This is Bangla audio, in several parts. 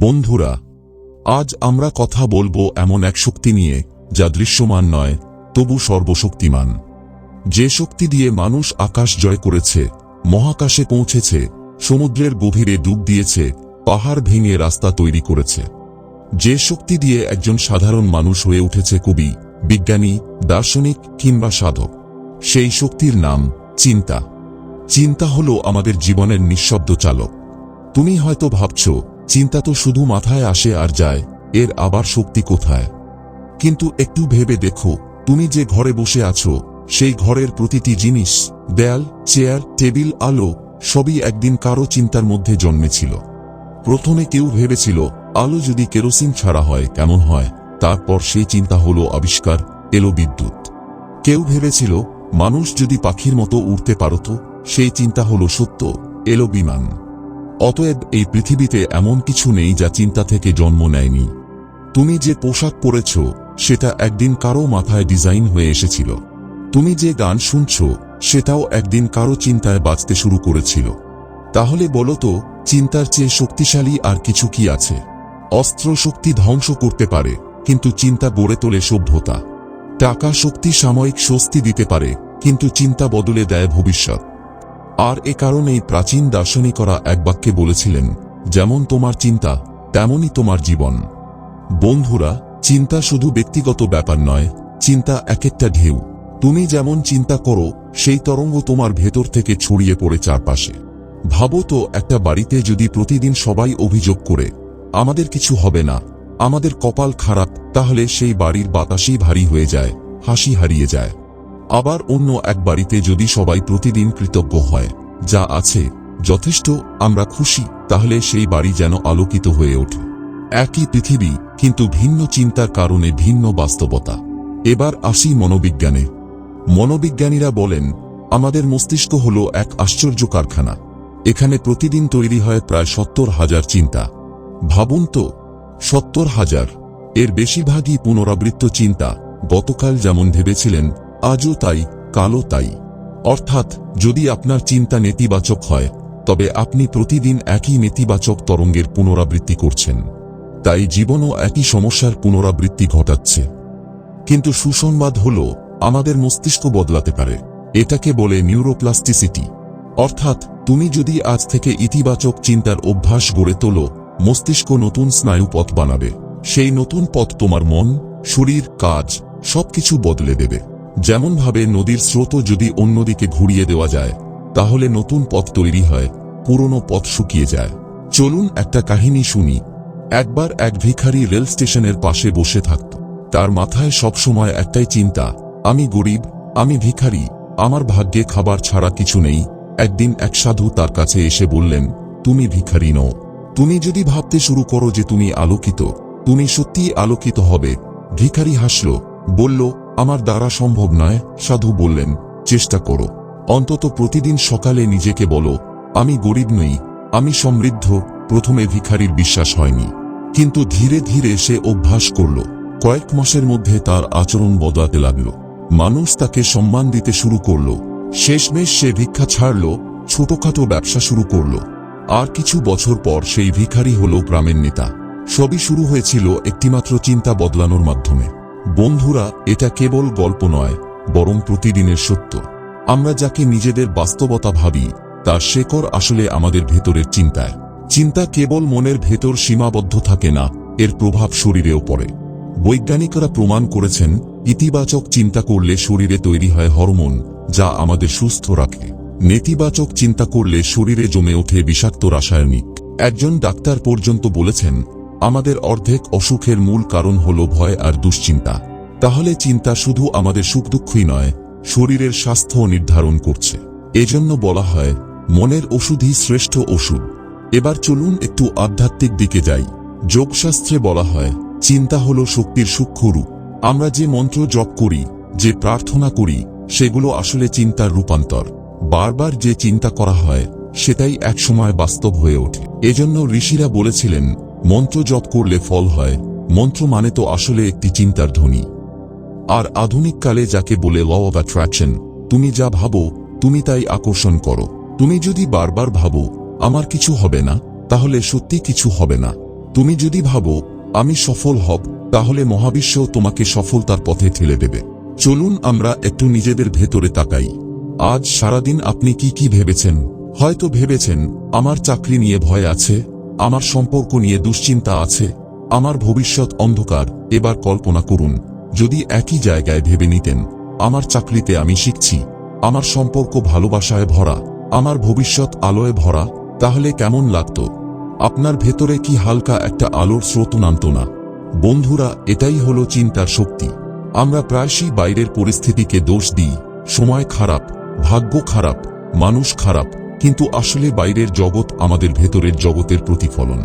বন্ধুরা, আজ আমরা কথা বলব এমন এক শক্তি নিয়ে, যা দৃশ্যমান নয়, তবু সর্বশক্তিমান। যে শক্তি দিয়ে মানুষ আকাশ জয় করেছে, মহাকাশে পৌঁছেছে, সমুদ্রের গভীরে ডুব দিয়েছে, পাহাড় ভেঙে রাস্তা তৈরি করেছে। যে শক্তি দিয়ে একজন সাধারণ মানুষ হয়ে উঠেছে কবি, বিজ্ঞানী, দার্শনিক কিংবা সাধক, সেই শক্তির নাম চিন্তা। চিন্তা হলো আমাদের জীবনের নিঃশব্দ চালক। তুমি হয়তো ভাবছ চিন্তা তো শুধু মাথায় আসে আর যায়, এর আবার শক্তি কোথায়? কিন্তু একটু ভেবে দেখো, তুমি যে ঘরে বসে আছো, সেই ঘরের প্রতিটি জিনিস, দেয়াল, চেয়ার, টেবিল, আলো, সবই একদিন কারও চিন্তার মধ্যে জন্মেছিল। প্রথমে কেউ ভেবেছিল, আলো যদি কেরোসিন ছাড়া হয়, কেমন হয়? তারপর সেই চিন্তা হলো আবিষ্কার, এলো বিদ্যুৎ। কেউ ভেবেছিল, মানুষ যদি পাখির মতো উড়তে পারত, সেই চিন্তা হলো সত্য, এলো বিমান। অতএব এই পৃথিবীতে এমন কিছু নেই যা চিন্তা থেকে জন্ম নেয়নি। তুমি যে পোশাক পরেছ, সেটা একদিন কারও মাথায় ডিজাইন হয়ে এসেছিল। তুমি যে গান শুনছ, সেটাও একদিন কারও চিন্তায় বাঁচতে শুরু করেছিল। তাহলে বলো তো, চিন্তার চেয়ে শক্তিশালী আর কিছু কি আছে? অস্ত্র শক্তি ধ্বংস করতে পারে, কিন্তু চিন্তা গড়ে তোলে সভ্যতা। টাকা শক্তি সাময়িক স্বস্তি দিতে পারে, কিন্তু চিন্তা বদলে দেয় ভবিষ্যৎ। আর এ কারণেই প্রাচীন দার্শনিকরা এক বাক্যে বলেছিলেন, যেমন তোমার চিন্তা, তেমনই তোমার জীবন। বন্ধুরা, চিন্তা শুধু ব্যক্তিগত ব্যাপার নয়, চিন্তা এক একটা ঢেউ। তুমি যেমন চিন্তা করো, সেই তরঙ্গ তোমার ভেতর থেকে ছড়িয়ে পড়ে চারপাশে। ভাবো তো, একটা বাড়িতে যদি প্রতিদিন সবাই অভিযোগ করে, আমাদের কিছু হবে না, আমাদের কপাল খারাপ, তাহলে সেই বাড়ির বাতাসই ভারী হয়ে যায়, হাসি হারিয়ে যায়। আবার অন্য এক বাড়িতে যদি সবাই প্রতিদিন কৃতজ্ঞ হয়, যা আছে, যথেষ্ট, আমরা খুশি, তাহলে সেই বাড়ি যেন আলোকিত হয়ে ওঠে। একই পৃথিবী, কিন্তু ভিন্ন চিন্তার কারণে ভিন্ন বাস্তবতা। এবার আসি মনোবিজ্ঞানে। মনোবিজ্ঞানীরা বলেন, আমাদের মস্তিষ্ক হল এক আশ্চর্য কারখানা। এখানে প্রতিদিন তৈরি হয় প্রায় সত্তর হাজার চিন্তা। ভাবুন তো, সত্তর হাজার, এর বেশিরভাগই পুনরাবৃত্ত চিন্তা, গতকাল যেমন ভেবেছিলেন আজও তাই, কালও তাই। অর্থাৎ, যদি আপনার চিন্তা নেতিবাচক হয়, তবে আপনি প্রতিদিন একই নেতিবাচক তরঙ্গের পুনরাবৃত্তি করছেন। তাই জীবনও একই সমস্যার পুনরাবৃত্তি ঘটাচ্ছে। কিন্তু সুসংবাদ হল, আমাদের মস্তিষ্ক বদলাতে পারে। এটাকে বলে নিউরোপ্লাস্টিসিটি। অর্থাৎ, তুমি যদি আজ থেকে ইতিবাচক চিন্তার অভ্যাস গড়ে তোলো, মস্তিষ্ক নতুন স্নায়ু পথ বানাবে। সেই নতুন পথ তোমার মন, শরীর, কাজ, সবকিছু বদলে দেবে। যেমনভাবে নদীর স্রোত যদি অন্যদিকে ঘুরিয়ে দেওয়া যায়, তাহলে নতুন পথ তৈরি হয়, পুরনো পথ শুকিয়ে যায়। চলুন একটা কাহিনী শুনি। একবার এক ভিখারি রেল স্টেশনের পাশে বসে থাকত। তার মাথায় সবসময় একটাই চিন্তা, আমি গরিব, আমি ভিখারি, আমার ভাগ্যে খাবার ছাড়া কিছু নেই। একদিন এক সাধু তার কাছে এসে বললেন, তুমি ভিখারি নও। তুমি যদি ভাবতে শুরু করো যে তুমি আলোকিত, তুমি সত্যিই আলোকিত হবে। ভিখারি হাসল, বলল আমার দ্বারা সম্ভব নয়, সাধু বললেন, চেষ্টা করো। অন্তত প্রতিদিন সকালে নিজেকে বলো, আমি গরিব নই, আমি সমৃদ্ধ, প্রথমে ভিখারির বিশ্বাস হয়নি। কিন্তু ধীরে ধীরে সে অভ্যাস করল। কয়েক মাসের মধ্যে তার আচরণ বদলাতে লাগল। মানুষ তাকে সম্মান দিতে শুরু করল। শেষমেশ সে ভিক্ষা ছাড়ল, ছোটখাটো ব্যবসা শুরু করল। আর কিছু বছর পর সেই ভিখারি হল গ্রামের নেতা। সবই শুরু হয়েছিল একটিমাত্র চিন্তা বদলানোর মাধ্যমে। বন্ধুরা, এটা কেবল গল্প নয়, বরং প্রতিদিনের সত্য। আমরা যাকে নিজেদের বাস্তবতা ভাবি, তার শেকড় আসলে আমাদের ভেতরের চিন্তায়। চিন্তা কেবল মনের ভেতর সীমাবদ্ধ থাকে না, এর প্রভাব শরীরেও পড়ে। বৈজ্ঞানিকরা প্রমাণ করেছেন, ইতিবাচক চিন্তা করলে শরীরে তৈরি হয় হরমোন, যা আমাদের সুস্থ রাখে। নেতিবাচক চিন্তা করলে শরীরে জমে ওঠে বিষাক্ত রাসায়নিক। একজন ডাক্তার পর্যন্ত বলেছেন আমাদের অর্ধেক অসুখের মূল কারণ হল ভয় আর দুশ্চিন্তা। তাহলে চিন্তা শুধু আমাদের সুখ দুঃখই নয়, শরীরের স্বাস্থ্য নির্ধারণ করছে। এজন্য বলা হয়, মনের ওষুধই শ্রেষ্ঠ ওষুধ। এবার চলুন একটু আধ্যাত্মিক দিকে যাই। যোগশাস্ত্রে বলা হয়, চিন্তা হল শক্তির সূক্ষ্ম রূপ। আমরা যে মন্ত্র জপ করি, যে প্রার্থনা করি, সেগুলো আসলে চিন্তার রূপান্তর। বারবার যে চিন্তা করা হয়, সেটাই একসময় বাস্তব হয়ে ওঠে। এজন্য ঋষিরা বলেছিলেন মন্ত্র জপ করলে ফল হয়, মন্ত্র মানে তো আসলে একটি চিন্তার ধ্বনি। আর আধুনিক কালে যাকে বলে ল অব অ্যাট্রাকশন তুমি যা ভাবো, তুমি তাই আকর্ষণ করো। তুমি যদি বারবার ভাবো, আমার কিছু হবে না, তাহলে সত্যি কিছু হবে না। তুমি যদি ভাবো, আমি সফল হব, তাহলে মহাবিশ্ব তোমাকে সফলতার পথে ঠেলে দেবে। চলুন আমরা একটু নিজেদের ভেতরে তাকাই। আজ সারাদিন আপনি কি কি ভেবেছেন? হয়তো ভেবেছেন, আমার চাকরি নিয়ে ভয় আছে। আমার সম্পর্ক নিয়ে দুশ্চিন্তা আছে, আমার ভবিষ্যৎ অন্ধকার, এবার কল্পনা করুন, যদি একই জায়গায় ভেবে নিতেন, আমার চাকরিতে আমি শিখছি, আমার সম্পর্ক ভালোবাসায় ভরা, আমার ভবিষ্যৎ আলোয় ভরা, তাহলে কেমন লাগত? আপনার ভেতরে কি হালকা একটা আলোর স্রোত নামত না? বন্ধুরা, এটাই হলো চিন্তার শক্তি। আমরা প্রায়শই বাইরের পরিস্থিতিকে দোষ দিই, সময় খারাপ, ভাগ্য খারাপ, মানুষ খারাপ কিন্তু আসলে বাইরের জগৎ আমাদের ভেতরের জগতের প্রতিফলন।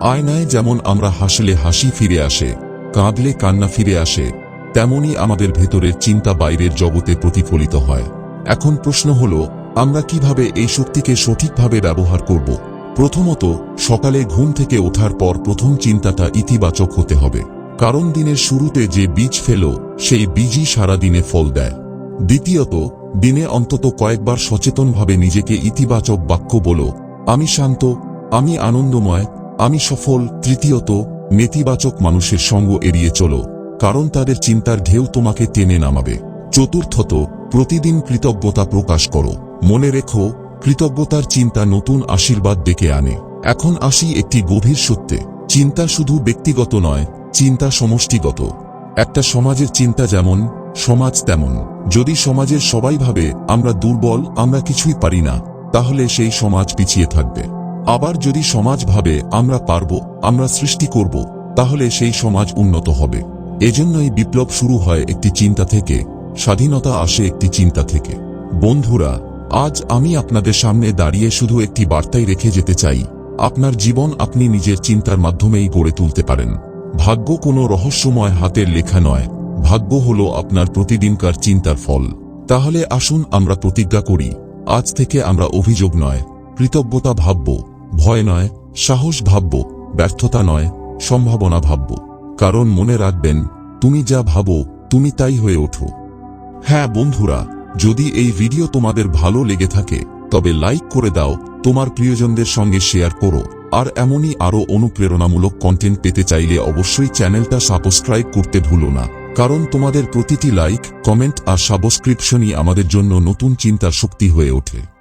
আয়নায় যেমন আমরা হাসলে হাসি ফিরে আসে, কাঁদলে কান্না ফিরে আসে, তেমনি আমাদের ভেতরের চিন্তা বাইরের জগতে প্রতিফলিত হয়। এখন প্রশ্ন হল, আমরা কীভাবে এই শক্তিকে সঠিকভাবে ব্যবহার করব? প্রথমত, সকালে ঘুম থেকে ওঠার পর প্রথম চিন্তাটা ইতিবাচক হতে হবে। কারণ দিনের শুরুতে যে বীজ ফেল, সেই বীজই সারা দিনে ফল দেয়। দ্বিতীয়ত দিনে অন্তত কয়েকবার সচেতনভাবে নিজেকে ইতিবাচক বাক্য বলো। আমি শান্ত, আমি আনন্দময়, আমি সফল, তৃতীয়ত, নেতিবাচক মানুষের সঙ্গ এড়িয়ে চলো, কারণ তাদের চিন্তার ঢেউ তোমাকে টেনে নামাবে। চতুর্থত, প্রতিদিন কৃতজ্ঞতা প্রকাশ করো। মনে রেখো, কৃতজ্ঞতার চিন্তা নতুন আশীর্বাদ ডেকে আনে। এখন আসি একটি গভীর সত্যে। চিন্তা শুধু ব্যক্তিগত নয়, চিন্তা সমষ্টিগত। একটা সমাজের চিন্তা যেমন সমাজ তেমন। যদি সমাজের সবাই ভাবে, আমরা দুর্বল, আমরা কিছুই পারি না, তাহলে সেই সমাজ পিছিয়ে থাকবে। আবার যদি সমাজ ভাবে, আমরা পারব, আমরা সৃষ্টি করব, তাহলে সেই সমাজ উন্নত হবে। এজন্যই বিপ্লব শুরু হয় একটি চিন্তা থেকে, স্বাধীনতা আসে একটি চিন্তা থেকে। বন্ধুরা, আজ আমি আপনাদের সামনে দাঁড়িয়ে শুধু একটি বার্তাই রেখে যেতে চাই। আপনার জীবন আপনি নিজের চিন্তার মাধ্যমেই গড়ে তুলতে পারেন। ভাগ্য কোনো রহস্যময় হাতের লেখা নয়। ভাগ্য হলো আপনার প্রতিদিনকার চিন্তার ফল। তাহলে আসুন আমরা প্রতিজ্ঞা করি, আজ থেকে আমরা অভিযোগ নয়, কৃতজ্ঞতা ভাবব, ভয় নয়, সাহস ভাবব, ব্যর্থতা নয়, সম্ভাবনা ভাবব। কারণ মনে রাখবেন, তুমি যা ভাবো, তুমি তাই হয়ে ওঠো। হ্যাঁ বন্ধুরা, যদি এই ভিডিও তোমাদের ভালো লেগে থাকে, তবে লাইক করে দাও, তোমার প্রিয়জনদের সঙ্গে শেয়ার করো, আর এমনই আরও অনুপ্রেরণামূলক কন্টেন্ট পেতে চাইলে অবশ্যই চ্যানেলটা সাবস্ক্রাইব করতে ভুলো না। কারণ তোমাদের প্রতিটি লাইক কমেন্ট আর সাবস্ক্রিপশনই আমাদের জন্য নতুন চিন্তার শক্তি হয়ে ওঠে।